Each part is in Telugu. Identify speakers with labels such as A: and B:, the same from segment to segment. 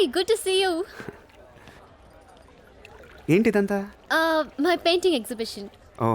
A: Hi good to see you
B: ఏంటి ఇదంతా
A: మై పెయింటింగ్ ఎగ్జిబిషన్
B: ఓ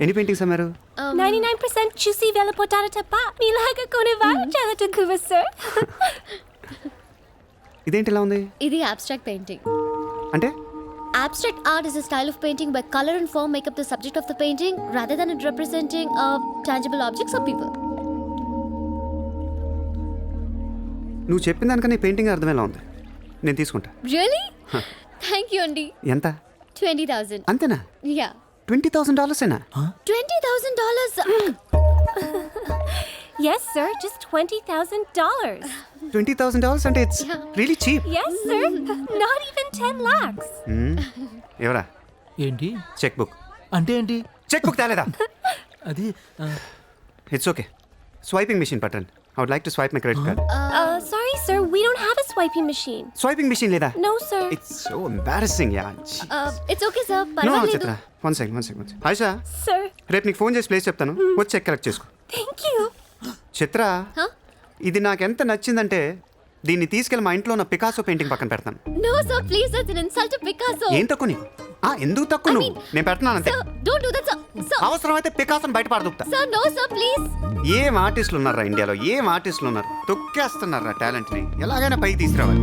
B: ఎన్ని పెయింటింగ్స్ అమ్మారు
C: 99% చూసి వెళ్ళిపోతారు తప్ప మీలాగా కొనేవారు చాలా తక్కువ సార్
B: ఇదేంటి ఇలా ఉంది
A: ఇది abstract పెయింటింగ్
B: అంటే
A: Abstract art is a style of painting where color and form make up the subject of the painting rather than it representing uh, tangible objects or people.
B: నువ్వు చెప్పిన దానికన్నా పెయింటింగ్ అర్థమేలా ఉంది నేను తీసుకుంటా
A: రియలీ థ్యాంక్ యూ అండి
B: ఎంత
A: ట్వంటీ థౌసండ్
B: అంతేనా
A: యా
B: ట్వంటీ థౌసండ్ డాలర్స్
A: ఏనా twenty thousand dollars
C: Yes, sir, just $20,000.
B: $20,000 and it's yeah. really cheap.
C: Yes, sir, not even 10 lakhs.
B: ఎవరా
D: ఏంటి
B: Checkbook. బుక్
D: అంటే Checkbook,
B: cheque Adi.
D: It's okay.
B: Swiping machine swiping I would like to swipe my credit card
C: uh sorry sir. We don't have a swiping machine.
B: Swiping machine లేదా
C: no sir.
B: It's so embarrassing yeah
A: Uh, it's okay, sir.
B: No
A: పర్వాలేదు.
B: Chitra one second one second Ayesha
C: sir.
B: రేపు నీకు ఫోన్ చేసి ప్లేస్ చెప్తాను. వచ్చి చెక్ కలెక్ట్ చేసుకో.
C: Thank you.
B: చిత్ర
A: Huh?
B: ఇది నాకు ఎంత నచ్చిందంటే దీన్ని తీసుకెళ్ళి మా ఇంట్లో ఉన్న పికాసో పెయింటింగ్ పక్కన పెడతాను.
A: No, sir. Please, that's an insult to Picasso.
B: ఏం తక్కువ నీకు ఆ, ఎందుకు తక్కువ నువ్వు? నేను పెడుతున్నాను అంతే.
A: sir. Sir,
B: అవసరమైతే పికాసోని బయట
A: please.
B: ఏం ఆర్టిస్టులు ఉన్నారా ఇండియాలో? ఏం ఆర్టిస్టులు ఉన్నారు? తొక్కేస్తున్నారా టాలెంట్ని ఎలాగైనా పైకి తీసుకురావాలి.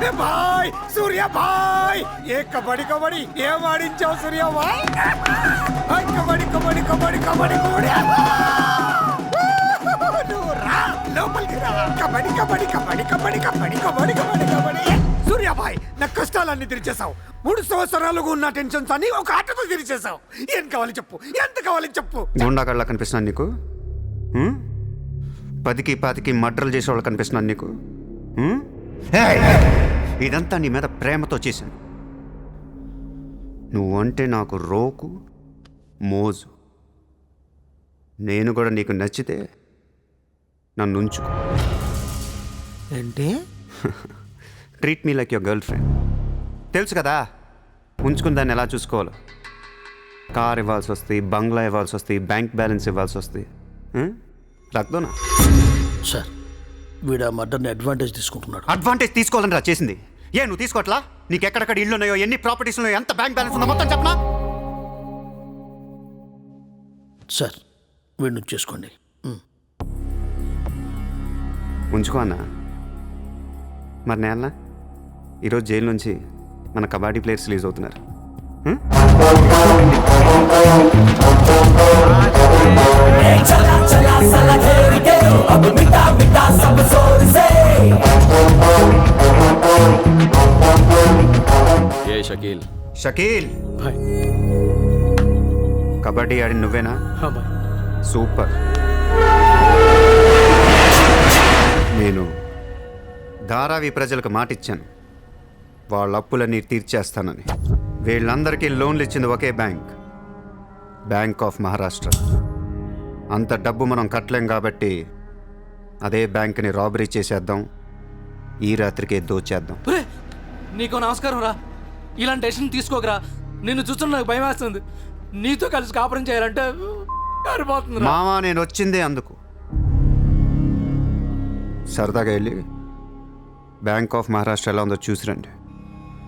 E: ఏ భాయ్ సూర్య భాయ్! ఏ కబడ్డీ కబడ్డీ! ఏం ఆడించావు సూర్య భాయ్? ఆ, కబడ్డీ కబడ్డీ కబడ్డీ కబడ్డీ కబడ్డీ! నువ్వు రా లోపలికి రా! కబడ్డీ కబడ్డీ కబడ్డీ కబడ్డీ కబడ్డీ కబడ్డీ కబడ్డీ కబడ్డీ! సూర్య భాయ్ నా కష్టాలన్నీ తీర్చేశావు. మూడు సంవత్సరాలుగా ఉన్న టెన్షన్స్ అన్ని ఒక ఆటతో తీర్చేశావు. ఏం కావాలి చెప్పు? ఎంత కావాలి చెప్పు?
B: గుండాగడ్లా కనిపిస్తున్నాను నీకు? పదికి పాతికి మడ్రలు చేసేవాళ్ళు కనిపిస్తున్నాను నీకు? ఏయ్! ఇదంతా నీ మీద ప్రేమతో చేశాను. నువ్వంటే నాకు రోకు మోజు. నేను కూడా నీకు నచ్చితే నన్ను ఉంచుకో.
D: ఏంటి?
B: Treat me like your girlfriend తెలుసు కదా? ఉంచుకుని దాన్ని ఎలా చూసుకోవాలో? కార్ ఇవ్వాల్సి వస్తుంది బంగ్లా ఇవ్వాల్సి వస్తుంది బ్యాంక్ బ్యాలెన్స్ ఇవ్వాల్సి వస్తుంది రక్తోనా
D: సార్ వీడు ఆ మర్డర్ని అడ్వాంటేజ్ తీసుకుంటున్నాడు.
B: అడ్వాంటేజ్ తీసుకోవాలని రా చేసింది. ఏ నువ్వు తీసుకోవట్లా? నీకు ఎక్కడెక్కడ ఇల్లు ఉన్నాయో ఎన్ని ప్రాపర్టీస్ ఉన్నాయో ఎంత బ్యాంక్ బ్యాలెన్స్ ఉందో మొత్తం చెప్పనా?
D: సార్ వీడిని చేసుకోండి. ఉమ్.
B: ఉంచుకో అన్న. మరి నేనా? ఈరోజు జైలు నుంచి మన కబడ్డీ ప్లేయర్స్ రిలీజ్ అవుతున్నారు. హ్మ్?
F: ఏ షకీల్?
B: షకీల్!
D: బాయ్
B: కబడ్డీ ఆడిన నువ్వేనా?
D: హా,
B: సూపర్. నేను ధారావి ప్రజలకు మాటిచ్చాను. వాళ్ళ అప్పులన్నీ తీర్చేస్తానని. వీళ్ళందరికీ లోన్లు ఇచ్చింది ఒకే బ్యాంక్. Bank of Maharashtra. అంత డబ్బు మనం కట్టలేం కాబట్టి అదే బ్యాంక్ని రాబరీ చేసేద్దాం. ఈ రాత్రికే దోచేద్దాం.
G: నీకు నమస్కారం రా. ఇలాంటి డెసిషన్ తీసుకోకరా. నిన్ను చూస్తున్న నాకు భయం వేస్తుంది. నీతో కలిసి కాపురం చేయాలంటే కారిపోతుంది
B: మావా నేను వచ్చిందే అందుకు. సరదాగా వెళ్ళి బ్యాంక్ ఆఫ్ మహారాష్ట్ర ఎలా ఉందో చూసిరండి.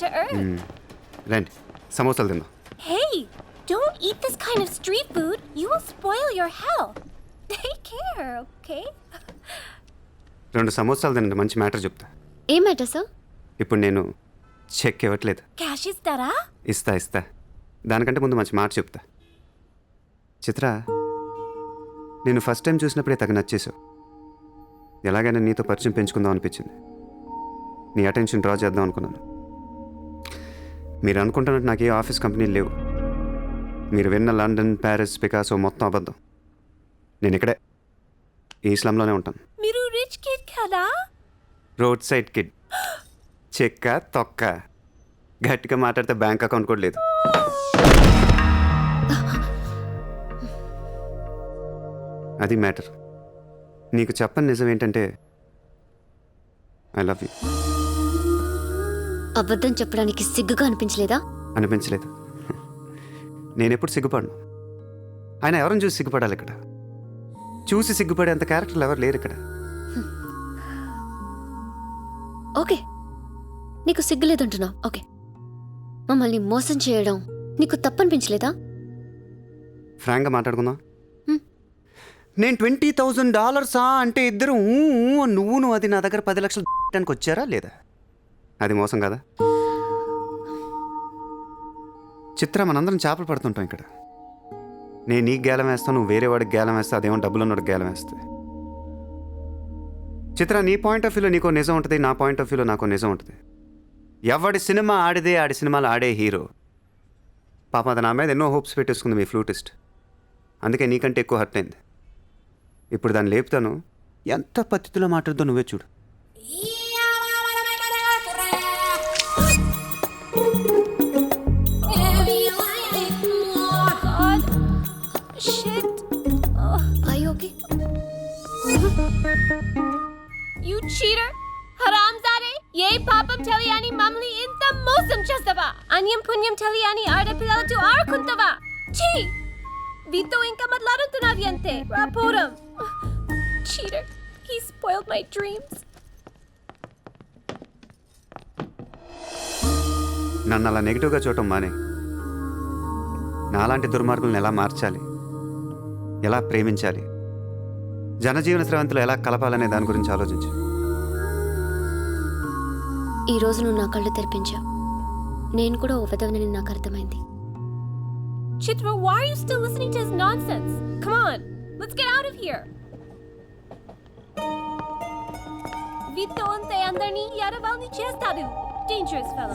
C: down to earth.
B: రండి సమోసాలు తిందాం
C: Hey, don't eat this kind of street food. You will spoil your health. Take care, okay?
B: రెండు సమోసాలు తినండి మంచి మ్యాటర్ చెప్తా
A: ఏం మ్యాటర్ సార్
B: ఇప్పుడు నేను చెక్ ఇవ్వట్లేదు
C: Cash is dara?
B: ఇస్తా ఇస్తా దానికంటే ముందు మంచి మాట చెప్తా చిత్ర నేను ఫస్ట్ టైం చూసినప్పుడే తగ్గ నచ్చేసావు ఎలాగైనా నీతో పరిచయం పెంచుకుందాం అనిపించింది నీ అటెన్షన్ డ్రా చేద్దాం అనుకున్నాను మీరు అనుకుంటున్నట్టు నాకు ఏ ఆఫీస్ కంపెనీలు లేవు. మీరు విన్న లండన్ ప్యారిస్ పికాసో మొత్తం అబద్ధం. నేను ఇక్కడే ఈ స్లంలోనే ఉంటాను.
C: Miru rich kid kada?
B: Road side kid. చెక్క తొక్క. గట్టిగా మాట్లాడితే బ్యాంక్ అకౌంట్ కూడా లేదు. అది మ్యాటర్. నీకు చెప్పని నిజం ఏంటంటే ఐ లవ్ యూ.
A: అబద్ధం చెప్పడానికి సిగ్గుగా అనిపించలేదా?
B: అనిపించలేదు. నేను ఎప్పుడు సిగ్గుపడను. ఆయన ఎవరిని చూసి సిగ్గుపడాలి ఇక్కడ? చూసి సిగ్గుపడేంత క్యారెక్టర్లు ఎవరు లేరు ఇక్కడ.
A: ఓకే. నీకు సిగ్గులేదంటున్నావు ఓకే. మమ్మల్ని మోసం చేయడం నీకు తప్పనిపించలేదా?
B: ఫ్రాంక్గా మాట్లాడుకుందాం. నేను ట్వంటీ థౌజండ్ డాలర్సా అంటే ఇద్దరు అని నువ్వును అది నా దగ్గర పది లక్షలు పెట్టడానికి వచ్చారా లేదా? అది మోసం కదా? చిత్ర మనందరం చేపలు పడుతుంటాం ఇక్కడ. నేను నీకు గేలం వేస్తాను నువ్వు వేరే వాడికి గేలం వేస్తా అదేమో డబ్బులు ఉన్నవాడికి గేలం వేస్తుంది చిత్ర నీ పాయింట్ ఆఫ్ వ్యూలో నీకో నిజం ఉంటుంది నా పాయింట్ ఆఫ్ వ్యూలో నాకు నిజం ఉంటుంది. ఎవడి సినిమా ఆడిదే ఆడి సినిమాలు ఆడే హీరో. పాప అది నా మీద ఎన్నో హోప్స్ పెట్టేసుకుంది మీ ఫ్లూటిస్ట్ అందుకే నీకంటే ఎక్కువ హర్ట్ అయింది. ఇప్పుడు దాన్ని లేపుతాను. ఎంత పద్ధతిలో మాట్లాడుతో నువ్వే చూడు.
C: You cheater. హరాంజాదే ఏ పాపం తెలియని మమ్మల్ని ఇంత మోసం చేస్తావా? అన్యం పుణ్యం తెలియని ఆడపిల్లలతో ఆడుకుంటావా? ఛీ! వీతో ఇంకా మాట్లాడుతున్నావి అంతే. రాపోరం cheater he spoiled my dreams
B: నన్ను అలా నెగిటివ్గా చూడటం మానే. నాలాంటి దుర్మార్గులను ఎలా మార్చాలి? ఎలా ప్రేమించాలి? జనజీవన స్రవంతులు ఎలా కలపాలనే దాని గురించి ఆలోచించు.
A: రోజు నువ్వు నా కళ్ళు తెరిపించావు నేను కూడా ఉపదవనని నాకు అర్థమైంది.
C: Chitra why nonsense come on out of with on తే అందర్ని చేస్తాడు.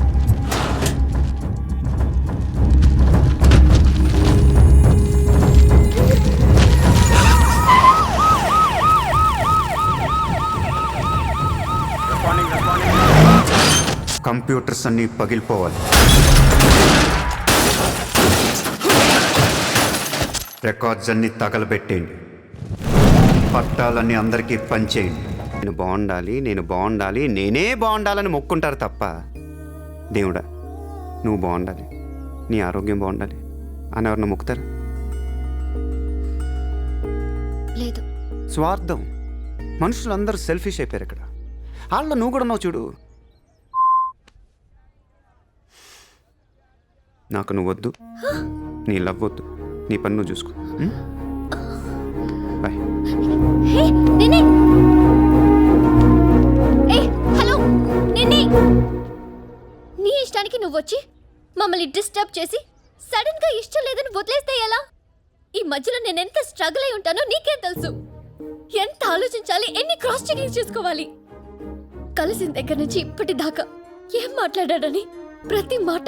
B: కంప్యూటర్స్ అన్నీ పగిలిపోవాలి. రికార్డ్స్ అన్నీ తగలబెట్టేయండి. పట్టాలన్నీ అందరికీ పంచేయండి నేను బాగుండాలి నేను బాగుండాలి నేనే బాగుండాలని మొక్కుంటారు తప్ప. దేవుడా నువ్వు బాగుండాలి. నీ ఆరోగ్యం బాగుండాలి. అని ఎవరిని మొక్కుతారు?
A: లేదు.
B: స్వార్థం. మనుషులందరూ సెల్ఫిష్ అయిపోయారు ఇక్కడ. వాళ్ళ నువ్వు కూడా ఉన్నావు చూడు. నాకు నువ్వు వద్దు నీ లవ్ వద్దు నీ పని నువ్వు చూసుకో బాయ్
A: హే ఏ హలో నీ ఇష్టానికి నువ్వు వచ్చి మమ్మల్ని డిస్టర్బ్ చేసి సడన్గా ఇష్టం లేదని వదిలేస్తే ఎలా? ఈ మధ్యలో నేను ఎంత స్ట్రగుల్ అయి ఉంటానో నీకే తెలుసు. ఎంత ఆలోచించాలి ఎన్ని క్రాస్ చెకింగ్ చేసుకోవాలి. కలిసిన దగ్గర నుంచి ఇప్పటిదాకా ఏం మాట్లాడాడని ప్రతి మాట